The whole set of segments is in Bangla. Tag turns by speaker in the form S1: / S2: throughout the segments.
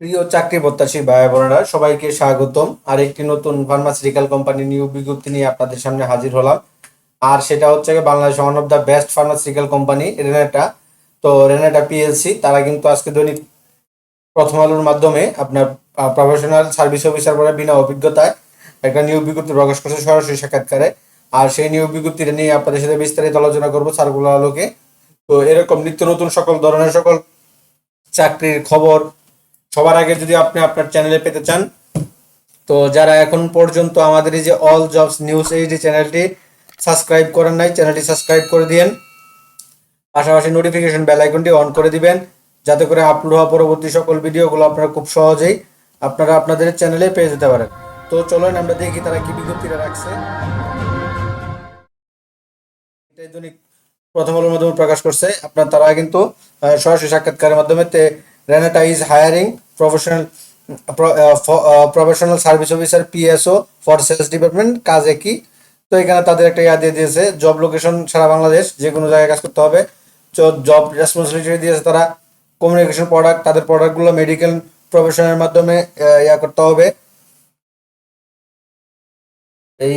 S1: প্রিয় চাকরি প্রত্যাশী ভাই বোনেরা, সবাইকে স্বাগতম। আর একটি নতুন ফার্মাসিউটিক্যাল কোম্পানি নিয়োগ বিজ্ঞপ্তি নিয়ে আপনাদের সামনে হাজির হলাম। আর সেটা হচ্ছে Bangladesh one of the best pharmaceutical company Renata তো রেনেটা পিএলসি তারা কিন্তু আজকে দৈনিক প্রথম আলোর মাধ্যমে আপনার প্রফেশনাল সার্ভিস অফিসার বলে বিনা অভিজ্ঞতায় একটা নিয়োগ বিজ্ঞপ্তি প্রকাশ করছে সরাসরি সাক্ষাৎকারে। আর সেই নিয়োগ বিজ্ঞপ্তিটা নিয়ে আপনাদের সাথে বিস্তারিত আলোচনা করব সার্কুলার আলোকে। তো এরকম নিত্য নতুন সকল ধরনের সকল চাকরির খবর সবার আগে যদি আপনি আপনার চ্যানেলে পেতে চান, তো যারা এখন পর্যন্ত আমাদের এই যে অল জবস নিউজ এইচডি চ্যানেলটি সাবস্ক্রাইব করেন নাই চ্যানেলটি সাবস্ক্রাইব করে দিয়েন। পাশাপাশি নোটিফিকেশন বেল আইকনটি অন করে দিবেন, যাতে করে আপলোড হওয়া পরবর্তী সকল ভিডিওগুলো আপনারা খুব সহজেই আপনারা আপনাদের চ্যানেলে পেয়ে যেতে পারেন। তো চলুন আমরা দেখি তারা কি বিজ্ঞপ্তিটা রাখছে। দৈনিক প্রথম আলোর মাধ্যমে প্রকাশ করছে। আপনার তারা কিন্তু সরাসরি সাক্ষাৎকারের মাধ্যমে Renata is hiring professional professional service officer PSO for sales department কাজ একই। তো এখানে তাদের একটা ইয়া দিয়ে দিয়েছে জব লোকেশন সারা বাংলাদেশ, যে কোনো জায়গায় কাজ করতে হবে। তো জব রেসপন্সিবিলিটি দিয়েছে তারা কমিউনিকেশন প্রোডাক্ট তাদের প্রোডাক্টগুলো মেডিকেল প্রফেশনের মাধ্যমে ইয়া করতে হবে। এই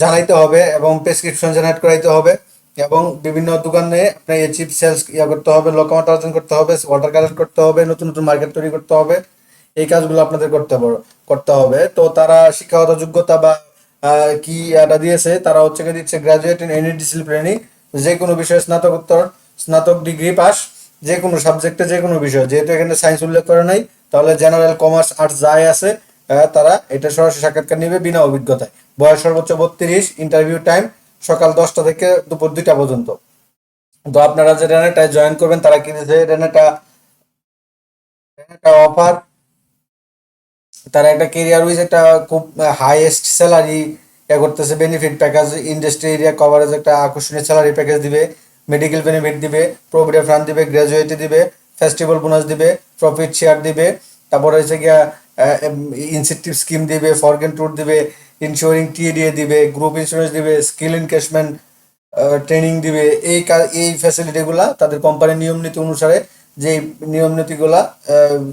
S1: জানাইতে হবে এবং প্রেসক্রিপশন জেনারেট করাইতে হবে। এবং বিভিন্ন দোকানে আপনার এই চিপ সেলস ইয়া করতে হবে লোকমাত অর্জন করতে হবে ওয়াটার কালেক্ট করতে হবে, নতুন নতুন মার্কেট তৈরি করতে হবে। এই কাজগুলো আপনাদের করতে করতে হবে। তো তারা শিক্ষাগত যোগ্যতা বা কি এটা দিয়েছে, তারা হচ্ছে দিচ্ছে গ্রাজুয়েট ইন এনি ডিসিপ্লিনি যে কোনো বিষয়ে স্নাতকোত্তর, স্নাতক ডিগ্রি পাস যে কোনো সাবজেক্টে যে কোনো বিষয়। যেহেতু এখানে সায়েন্স উল্লেখ করে নাই, তাহলে জেনারেল কমার্স আর্টস যাই আছে তারা এটা সরাসরি সাক্ষাৎকার নিবে বিনা অভিজ্ঞতায়। বয়স সর্বোচ্চ বত্রিশ ইন্টারভিউ টাইম সকাল দশটা থেকে দুপুর দুইটা পর্যন্ত। তো আপনারা যে রেনেটায় জয়েন করবেন, তারা কি দিয়েছে রেনেটা রেনেটা অফার তারা একটা কেরিয়ার উইজ একটা খুব হাইয়েস্ট স্যালারি ইয়া করতেছে benefit package industry area coverage একটা আকর্ষণীয় স্যালারি প্যাকেজ দিবে মেডিকেল বেনিফিট দিবে প্রভিডেন্ট ফান্ড দিবে গ্র্যাজুয়েটি দিবে ফেস্টিভ্যাল বোনাস দিবে প্রফিট শেয়ার দিবে, তারপরে হচ্ছে গিয়া ইনসেন্টিভ স্কিম দিবে ফরগেন ট্যুর দিবে ইন্স্যুরিং টিএডিএ দিবে গ্রুপ ইন্স্যুরেন্স দিবে স্কিল এনকেশমেন্ট ট্রেনিং দিবে, এই এই ফ্যাসিলিটিগুলা তাদের কোম্পানির নিয়ম নীতি অনুসারে যে নিয়ম নীতিগুলা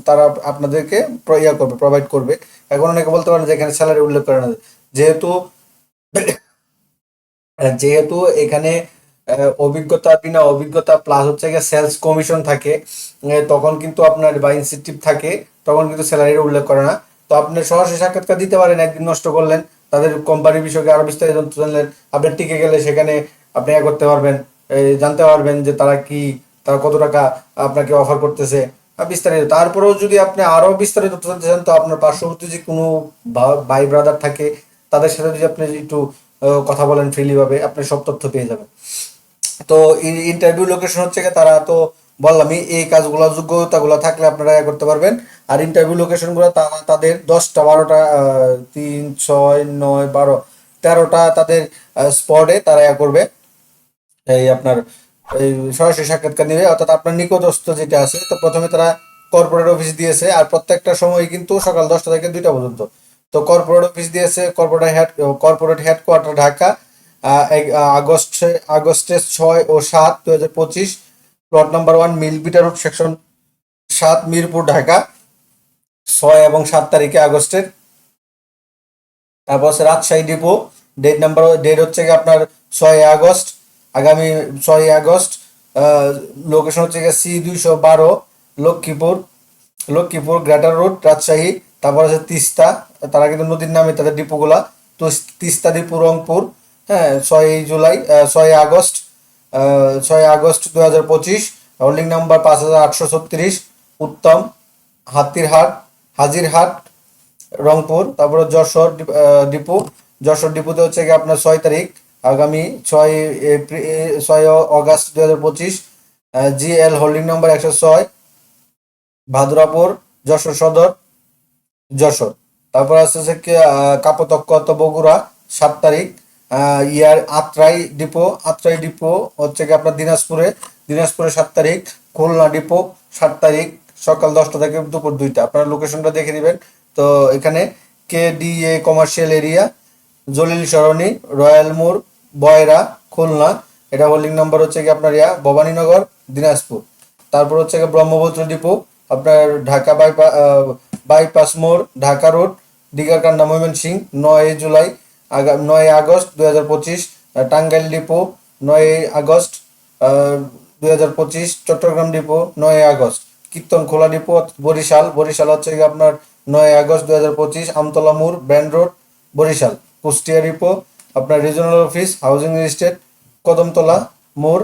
S1: তারা আপনাদেরকে ইয়া করবে প্রোভাইড করবে। এখন অনেকে বলতে পারেন যে এখানে স্যালারি উল্লেখ করে না। যেহেতু যেহেতু এখানে অভিজ্ঞতা বিনা অভিজ্ঞতা প্লাস হচ্ছে সেলস কমিশন থাকে তখন কিন্তু আপনার বা ইনসেন্টিভ থাকে। তখন কিন্তু স্যালারির উল্লেখ করে না। তো আপনি সরাসরি সাক্ষাৎকার দিতে পারেন, একদিন নষ্ট করলেন, তাদের কোম্পানির বিষয়ে আরও বিস্তারিত জানলেন, আপনি টিকে গেলে সেখানে আপনি ইয়া করতে পারবেন জানতে পারবেন যে তারা কি, তারা কত টাকা আপনাকে অফার করতেছে বিস্তারিত। তারপরেও যদি আপনি আরও বিস্তারিত তথ্য জানতে চান, তো আপনার পার্শ্ববর্তী যে কোনো ভাই ব্রাদার থাকে, তাদের সাথে যদি আপনি একটু কথা বলেন ফ্রিলি ভাবে, আপনি সব তথ্য পেয়ে যাবেন। তো ইন্টারভিউ লোকেশন হচ্ছে তারা তো বললামই এই কাজগুলো, যোগ্যতাগুলো থাকলে আপনারা ইয়ে করতে পারবেন। আর ইন্টারভিউ লোকেশনগুলো তাদের দশটা, বারোটা তিন, ছয়, নয়, বারো, তেরোটা তাদের স্পটে তারা ইয়া করবে। এই আপনার, এই সরাসরি সাক্ষাৎকার নিবে। অর্থাৎ আপনার নিকটস্থ যেটা আছে, তো প্রথমে তারা কর্পোরেট অফিস দিয়েছে। আর প্রত্যেকটা সময় কিন্তু সকাল দশটা থেকে দুইটা পর্যন্ত। তো কর্পোরেট অফিস দিয়েছে corporate head corporate headquarter Dhaka August, আগস্টের ছয় ও সাত দু হাজার পঁচিশ। প্লট নাম্বার ওয়ান মিলবিটা রোড সেকশন সাত মিরপুর ঢাকা ছয় এবং সাত তারিখে আগস্টের তারপর হচ্ছে Rajshahi depot date number date হচ্ছে গিয়ে আপনার ছয় আগস্ট আগামী ছয় আগস্ট লোকেশন হচ্ছে গিয়ে সি দুইশো বারো লক্ষ্মীপুর লক্ষ্মীপুর গ্রেটার রোড রাজশাহী তারপর আছে তিস্তা তারা কিন্তু নদীর নামে তাদের ডিপোগুলা তো তিস্তা ডিপো রংপুর হ্যাঁ ছয় জুলাই ছয় আগস্ট ছয় আগস্ট দু হাজার পঁচিশ হোল্ডিং নাম্বার পাঁচ হাজার আটশো ছত্রিশ, উত্তম, হাতিরহাট, হাজিরহাট, রংপুর, তারপরে যশোর ডিপ- যশোর ডিপোতে হচ্ছে গিয়ে আপনার ছয় তারিখ, আগামী ছয় এপ্রিল ছয় অগাস্ট দু হাজার পঁচিশ জি এল হোল্ডিং নাম্বার একশো ছয়, ভাদুরাপুর, যশোর সদর, যশোর। তারপর আছে হচ্ছে কাপতক্কত বগুড়া, সাত তারিখ। ইয়ার আত্রাই ডিপো আত্রাই ডিপো হচ্ছে কি আপনার দিনাজপুরে। দিনাজপুরে সাত তারিখ, খুলনা ডিপো সাত তারিখ, সকাল দশটা থেকে দুপুর দুইটা। আপনারা লোকেশনটা দেখে দিবেন তো এখানে K D A commercial area Jalil Sarani, royal মোড়, বয়রা, খুলনা। এটা হোল্ডিং নাম্বার হচ্ছে কি আপনার ইয়া, ভবানীনগর, দিনাজপুর। তারপর হচ্ছে কি ব্রহ্মপুত্র ডিপো, আপনার ঢাকা বাইপা বাইপাস মোড়, ঢাকা রোড দিগারকান্ডা ময়মনসিং নয় জুলাই। নয় আগস্ট দুই হাজার পঁচিশ টাঙ্গাইল ডিপো, নয় আগস্ট দুই হাজার পঁচিশ, চট্টগ্রাম ডিপো, নয় August. Kirtankhola depot Barishal. Barishal হচ্ছে আপনার নয় আগস্ট দুই হাজার পঁচিশ, আমতলা মোড়, band road, Barishal. Kushtia depot, আপনার regional office, housing estate, Kadamtala মোড়,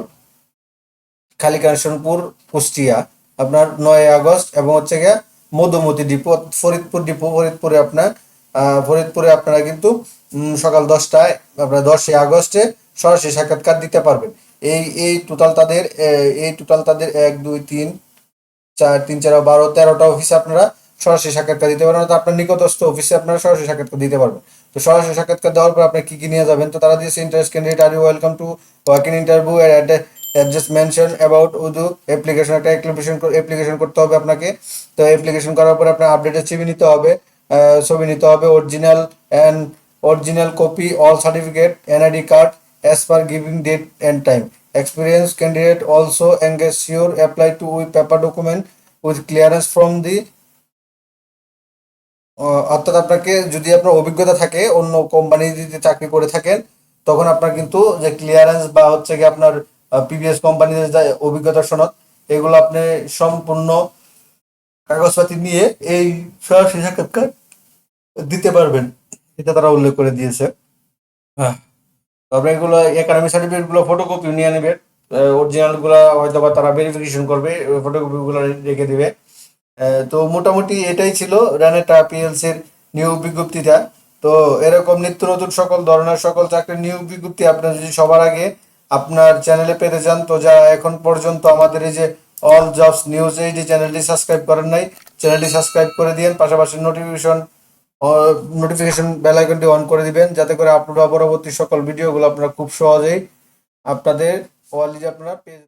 S1: খালিকানসনপুর, কুষ্টিয়া। আপনার নয় আগস্ট এবং হচ্ছে গিয়ে মধুমতি ডিপো ফরিদপুর ডিপো, ফরিদপুরে আপনার ফরিদপুরে আপনারা কিন্তু সকাল দশটায়, আপনার দশই আগস্টে সরাসরি সাক্ষাৎকার দিতে পারবেন। এই এই টোটাল তাদের এই টোটাল তাদের এক, দুই, তিন, চার তিন, চার, বারো, তেরোটা অফিসে আপনারা সরাসরি সাক্ষাৎকার দিতে পারবেন আপনার নিকটস্থ অফিসে আপনারা সরাসরি সাক্ষাৎকার দিতে পারবেন। তো সরাসরি সাক্ষাৎকার দেওয়ার পর আপনি কি কি নিয়ে যাবেন? তো তারা দিয়েছে interest candidate R welcome to work in interview just mention about উদু application একটা অ্যাপ্লিকেশন অ্যাপ্লিকেশন করতে হবে আপনাকে। তো অ্যাপ্লিকেশন করার পর আপনার আপডেটের ছবি নিতে হবে। ছবি নিতে হবে original and original copy all certificate NID card per giving date and time. Experienced candidate also engage sure apply to with paper document with clearance from the ah, অর্থাৎ আপনাকে যদি আপনার অভিজ্ঞতা থাকে অন্য কোম্পানি যদি চাকরি করে থাকেন তখন আপনার কিন্তু যে ক্লিয়ারেন্স বা হচ্ছে কি আপনার প্রিভিয়াস কোম্পানিতে যে অভিজ্ঞতা সনদ এগুলো আপনি সম্পূর্ণ কাগজপাতি নিয়ে এই সরাসরি সাক্ষাৎকার দিতে পারবেন, এটা তারা উল্লেখ করে দিয়েছে। হ্যাঁ এগুলো একাডেমিক সার্টিফিকেটগুলো ফটোকপি নিয়ে নেবে অরিজিনালগুলো হয়তো বা তারা ভেরিফিকেশন করবে ফটোকপি গুলো রেখে দিবে। তো মোটামুটি এটাই ছিল রানেটা পিএলসির নিয়োগ বিজ্ঞপ্তিটা। তো এরকম নিত্য নতুন সকল ধরনের সকল চাকরির নিয়োগ বিজ্ঞপ্তি আপনার যদি সবার আগে আপনার চ্যানেলে পেতে চান, তো যা এখন পর্যন্ত আমাদের এই যে অল জবস নিউজ এই যে চ্যানেলটি সাবস্ক্রাইব করেন নাই চ্যানেলটি সাবস্ক্রাইব করে দিন পাশাপাশি নোটিফিকেশন নোটিফিকেশন বেল আইকনটি অন করে দিবেন, যাতে করে আপলোড পরবর্তী সকল ভিডিওগুলো আপনারা খুব সহজেই আপনাদের ওয়ালিজ আপনারা পেয়ে